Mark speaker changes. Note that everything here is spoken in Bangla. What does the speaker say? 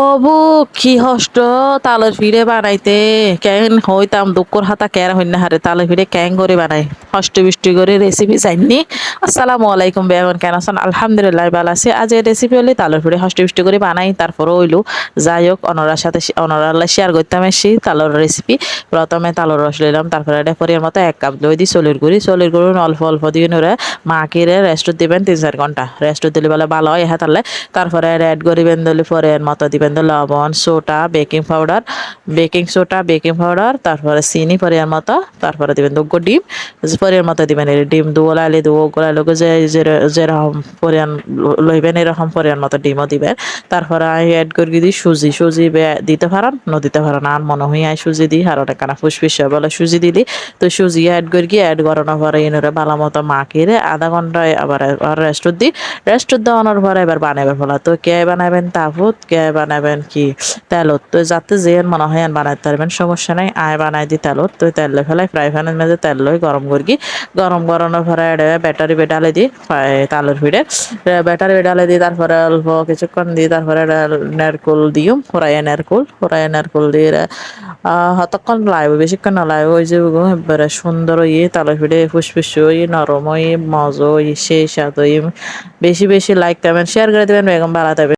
Speaker 1: অবু কি হষ্ট তালের ফিরে বানাইতে। কেন হইতাম দুঃখর হাতা কের হইনা হারে তালের ফিরে কেন করে বানাই। হষ্ট বৃষ্টি করে রেসিপি জানি আসসালামু আলাইকুম বেমন কেন আছেন? আলহামদুলিল্লাহ ভালো আছে। আজ এই রেসিপি হলে তালের ফিরে হষ্ট বৃষ্টি করে বানাই তারপরে হইল। যাই হোক, অনরার সাথে অনরাল্লা শেয়ার করতাম এসি তালের রেসিপি প্রথমে তালের রস লইলাম, তারপরে এটা পরিয়ার মতো এক কাপ লই দিই চলির গুড়ি। চলির গুড়ি অল্প অল্প দিয়ে নরে মাখিরে রেস্ট দিবেন তিন চার ঘণ্টা। রেস্ট দিলে বলে ভালো হয় হ্যাঁ তাহলে তারপরে অ্যাড করিবেন দিলে পরে মতো দিবেন। দিলে লবণ soda baking powder, baking soda baking powder, তারপরে চিনি পরিয়ার মতো, তারপরে দিবেন দুগ্গো ডিম পরিয়ার মতো দিবেন এই ডিম দুগলাইলে দুগো গোলাই লোক যে যেরকম পরিয়ান লইবেন এরকম পরিয়ার মতো ডিমও দিবেন। তারপরে অ্যাড করে দিই সুজি সুজি দিতে পারেন, ন দিতে পারেন, আর মনে হয় আই সুজি দিই, আর অনেক কানা ফুসফিস বলে সুজি দিলি। তো সুজি অ্যাড করে গিয়ে অ্যাড করানোর পরে এনারে ভালো মতো মাখিয়ে আধা ঘন্টায় আবার রেস্ট দিই। রেস্ট দেওয়ানোর পরে এবার বানাবে ফেলা তো কে বানাবেন তাপুত কে বানাবেন কি? তেলত। তো যাতে যে মনে হয় বানাইতে পারবেন, সমস্যা নাই। আয় বানাই দি তেলত। তো তেল ফেলাই ফ্রাই প্যানের মধ্যে তেল লই গরম করি গরম পরে এটা ব্যাটারি বেডালে দিই তালের ফিডে ব্যাটারি বেডালে দিই তারপরে অল্প কিছুক্ষণ দিই তারপরে নারকোল দিও ফ্রাই নারকোল। ফ্রাই নারকোল দিয়ে হতক্ষণ লাইব, বেশিক্ষণ না লাইব। ওই যে একবারে সুন্দর ইয়ে তালের ফিডে ফুসফুস, ওই নরম, ওই মজ, ওই সেই স্বাদ, ওই বেশি বেশি লাইক দেবেন শেয়ার করে দেবেন, বেগম ভালো দেবেন